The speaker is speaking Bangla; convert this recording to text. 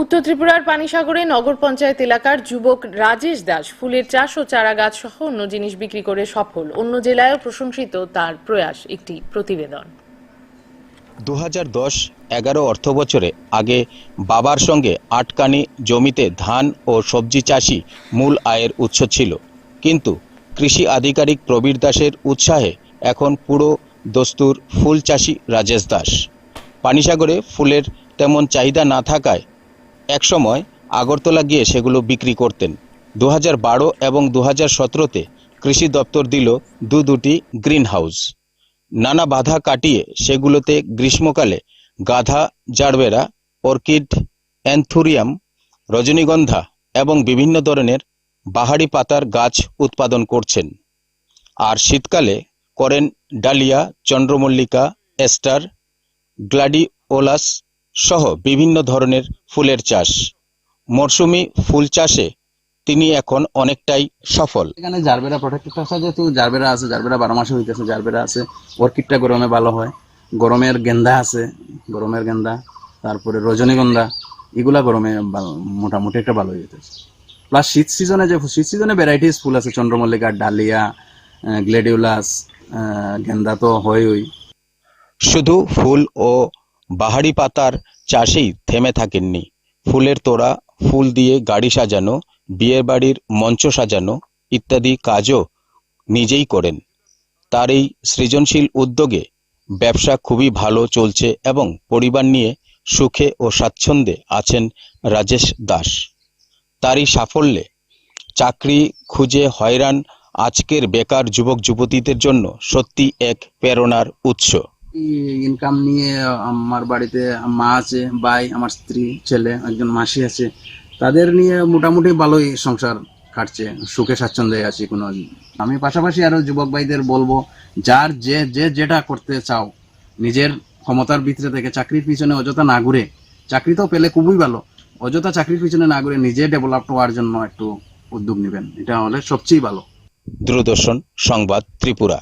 উত্তর ত্রিপুরার পানিসাগরে নগর পঞ্চায়েত এলাকার যুবক রাজেশ দাস ফুলের চাষ ও চারা গাছ সহ অন্য জিনিস বিক্রি করে সফল। অন্য জেলায়ও প্রশংসিত তার প্রয়াস একটি প্রতিবেদন। দু হাজার দশ এগারো অর্থ বছরে আগে বাবার সঙ্গে আটকানি জমিতে ধান ও সবজি চাষই মূল আয়ের উৎস ছিল। কিন্তু কৃষি আধিকারিক প্রবীর দাসের উৎসাহে এখন পুরো দস্তুর ফুল চাষি রাজেশ দাস। পানিসাগরে ফুলের তেমন চাহিদা না থাকায় একসময় আগরতলা গিয়ে সেগুলো বিক্রি করতেন। দু এবং দু হাজার সতেরোতে কৃষি দপ্তর দিল দু দুটি গ্রিন হাউস নানা বাধা কাটিয়ে সেগুলোতে গ্রীষ্মকালে গাধা জারবেরা অর্কিড, অ্যান্থুরিয়াম, রজনীগন্ধা এবং বিভিন্ন ধরনের বাহারি পাতার গাছ উৎপাদন করছেন। আর শীতকালে করেন ডালিয়া, চন্দ্রমল্লিকা, এস্টার, গ্লাডিওলাস সহ বিভিন্ন ধরনের ফুলের চাষ। মরশুমি ফুল চাষে তিনি এখন অনেকটাই সফল। এখানে জারবেরা প্রোটেক্টেড আছে যেহেতু জারবেরা আছে জারবেরা বারো মাসে হইতেছে জারবেরা আছে অর্কিডটা গরমে ভালো হয়। গরমের গেন্দা আছে গরমের গেন্দা তারপরে রজনীগন্ধা এগুলা গরমে মোটামুটি একটা ভালো হয়ে যেতেছে। প্লাস শীত সিজনে যে শীত সিজনে ভ্যারাইটিস ফুল আছে চন্দ্রমল্লিকা ডালিয়া গ্লেডিউলাস গেন্দা তো হয়ই। শুধু ফুল ও বাহারি পাতার চাষেই থেমে থাকেননি। ফুলের তোড়া, ফুল দিয়ে গাড়ি সাজানো, বিয়ের বাড়ির মঞ্চ সাজানো ইত্যাদি কাজও নিজেই করেন। তার এই সৃজনশীল উদ্যোগে ব্যবসা খুবই ভালো চলছে এবং পরিবার নিয়ে সুখে ও স্বাচ্ছন্দ্যে আছেন রাজেশ দাস। তারই সাফল্যে চাকরি খুঁজে হয়রান আজকের বেকার যুবক যুবতীদের জন্য সত্যি এক প্রেরণার উৎস। ইনকাম নিয়ে আমার বাড়িতে মা আছে, ভাই, আমার স্ত্রী, ছেলে, একজন মাসি আছে, তাদের নিয়ে মোটামুটি ভালোই সংসার কাটছে, সুখে স্বাচ্ছন্দ্যে আছি কোনো আমি পাশাপাশি আরও যুবক ভাইদের বলব, যার যে যে যেটা করতে চাও, নিজের ক্ষমতার ভিতরে থেকে চাকরির পিছনে অযথা না ঘুরে, চাকরি তো পেলে খুবই ভালো, অযথা চাকরির পিছনে না ঘুরে নিজে ডেভেলপ হওয়ার জন্য একটু উদ্যোগ নেবেন, এটা হলে সবচেয়ে ভালো। দূরদর্শন সংবাদ ত্রিপুরা।